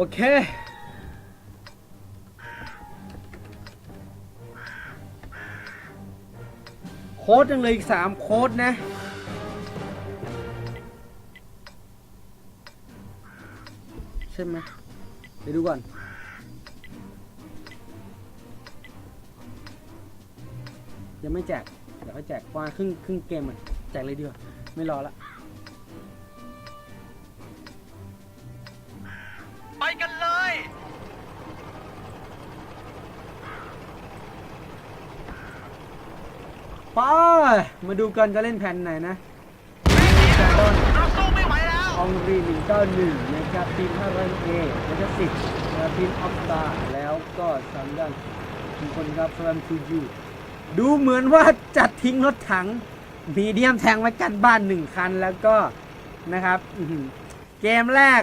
โอเค โค้ดยังเหลยอีกสามโค้ดนะใช่ไหมไปดูก่อนยังไม่แจกเดี๋ยวเขาแจกประมาครึ่งครึ่งเกมอะแจกเลยดีกว่าไม่รอละ ไปมาดูกันจะเล่นแผ่นไหนนะเราสู้ไม่ไหวแล้วอองรี191นะครับทีม500 a แล้วก็10นะครับทีมออฟตาแล้วก็ทางด้านทุกคนครับพลังทูยูดูเหมือนว่าจะทิ้งรถถังมีเดียมแทงไว้กันบ้านหนึ่งคันแล้วก็นะครับอื้อหือเกมแรก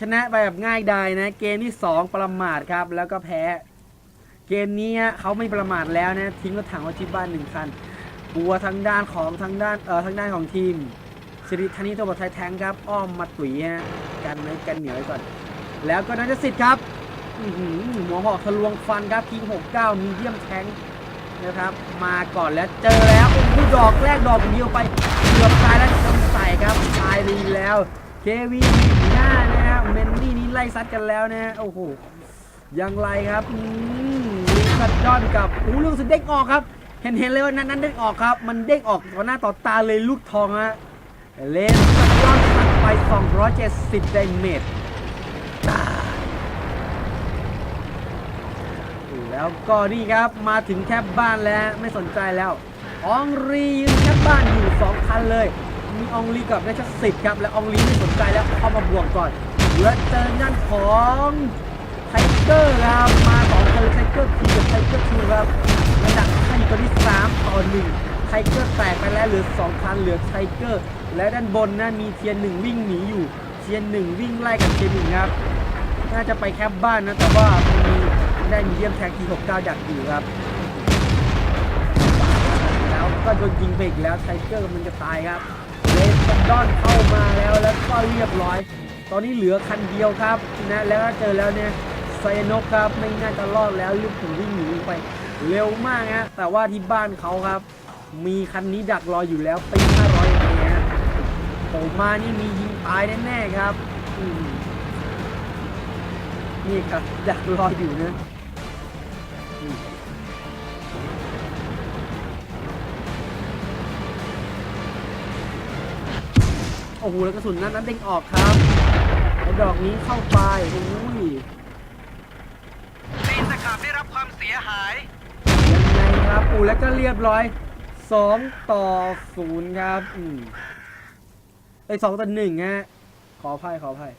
ชนะไปแบบง่ายดายนะ เกมที่ 2 ประมาทครับ แล้วก็แพ้ เกมนี้เขาไม่ประมาทแล้วนะ ทิ้งรถถังไว้ที่บ้านหนึ่งคัน กลัวทางด้านของทางด้านเอ่อทางด้านของทีมสิริธานีตัวบทไทยแทงครับ อ้อมมาตุ๋ยฮะกันไว้กันเหนียวไว้ก่อน แล้วก็นัทสิทธิ์ครับหือหมอหอกทะลวงฟันครับทีม69 มีเยี่ยมแทงนะครับ มาก่อนแล้วเจอแล้วโอ้โหดอกแรกดอกเดียวไปเกือบตายแล้วจำใส่ครับตายดีแล้วเควีหน้านะฮะเมนนี่นี่ไล่ซัดกันแล้วนะโอ้โหยังไรครับอืมลิซัดดอนกับอู้เรื่องสุดเด้งออกครับ เห็นเห็นเลยว่านั้นนั้นเด้งออกครับ มันเด้งออกต่อหน้าต่อตาเลยลูกทองฮะเลนสักยอดตัดไป 270ไดเมจตายแล้วก็นี่ครับมาถึงแคบบ้านแล้วไม่สนใจแล้วอองรียืนแคบบ้านอยู่2คันเลย มีอองรีกับราชสิทธิ์ครับ และอองรีไม่สนใจแล้วเข้ามาบวกก่อน แล้วเจอนั่นของไทเกอร์ครับ องคันเลยไทเกอร์ทีกับไทเกอร์ทูครับระดับขั้นตัวที่3ต่อ1ไทเกอร์แตกไปแล้วเหลือ2คันเหลือไทเกอร์และด้านบนนะมีเทียนหนึ่งวิ่งหนีอยู่ เทียนหนึ่งวิ่งไล่กับเทียนหนึ่งครับน่าจะไปแคบบ้านนะแต่ว่ามีได้มีเดียมแท็กที69ดักอยู่ครับแล้วก็โดนยิงไปอีกแล้วไทเกอร์มันจะตายครับเลสดอนเข้ามาแล้วแล้วก็เรียบร้อย ตอนนี้เหลือคันเดียวครับนะแล้วก็เจอแล้วเนี่ย ไซโนกครับ ไม่น่าจะรอดแล้วลูกถึงวิ่งหนีไป เร็วมากฮะแต่ว่าที่บ้านเขาครับ มีคันนี้ดักรออยู่แล้วตี500อย่างเงี้ยผมมานี่มียิงตายแน่ๆครับนี่ครับดักรออยู่นะโอ้โหแล้วกระสุนนั้นนั้นเด้งออกครับไอ้ดอกนี้เข้าไปโอ้ย สียหาย ยังไงครับอูแล้วก็เรียบร้อยสองต่อศูนย์ครับ อืมไอสองต่อหนึ่งฮะ ขออภัยขออภัย